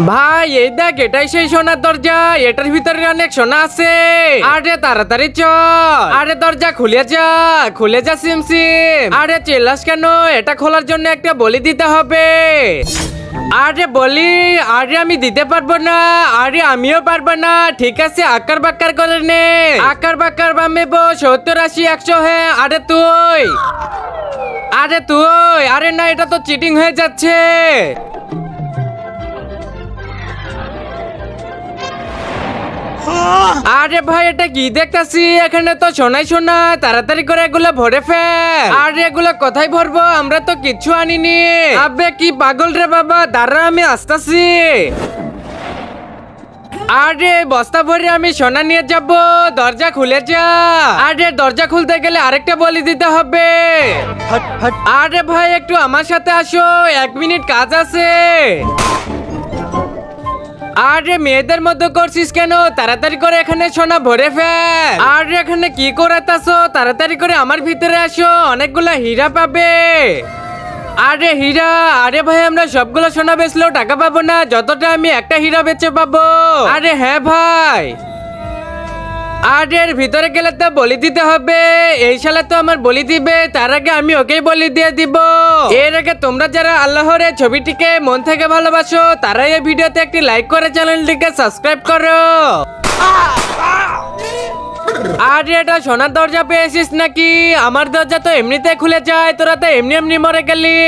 ভাই, এই দেখ, এটাই সেই সোনার দরজা। এটার ভিতরে অনেক সোনা আছে। আরে তাড়াতাড়ি চল। আরে দরজা খুলে যা খুলে যা সিম সিম। আরে চেল্লাস কেন? এটা খোলার জন্য একটা বলি দিতে হবে। আরে বলি, আরে আমি দিতে পারব না, আরে আমিও পারব না। ঠিক আছে, আকার বাক্কার করে নে। আকার বাক্কার বামেবো সত্তর আশি, একশো হ্যাঁ। আরে তুই আরে তুই, আরে না, এটা তো চিটিং হয়ে যাচ্ছে। আরে ভাই এটা কি দেখতাছি? এখানে তো সোনাই সোনা তাড়াতাড়ি করে এগুলো ভরে ফেল। আরে এগুলো কোথায় ভরবো? আমরা তো কিচ্ছু আনিনি। আবে কি পাগল রে বাবা দাঁড়া আমি আসতাছি। আরে বস্তা ভরে আমি সোনা নিয়ে যাব দরজা খুলে যা। আরে দরজা খুলতে গেলে আরেকটা বলি দিতে হবে। আরে ভাই একটু আমার সাথে আসো এক মিনিট কাজ আছে। আরে মেয়েদের মতো করছিস কেন? তাড়াতাড়ি করে এখানে সোনা ভরে ফেল। আর এখানে কি করাতাছো তাড়াতাড়ি করে আমার ভিতরে আসো, অনেকগুলা হীরা পাবে। আরে হীরা, আরে ভাই, আমরা সবগুলো সোনা বেচলেও টাকা পাবো না, যতটা আমি একটা হীরা বেচে পাবো। আরে হ্যাঁ ভাই। আর এর ভিতরে গেলে তো বলি দিতে হবে। এই সালে তো আমার বলি দিবে, তার আগে আমি ওকেই বলি দিয়ে দিব। এর আগে তোমরা যারা আল্লাহর এই ছবিটিকে মন থেকে ভালোবাসো, তারাই এই ভিডিওতে একটি লাইক করে চ্যানেলটিকে সাবস্ক্রাইব করো। আর এটা সোনার দরজা পেয়েছিস নাকি? আমার দরজা তো এমনিতে খুলে যায়, তোরা তো এমনি এমনি মরে গেলি।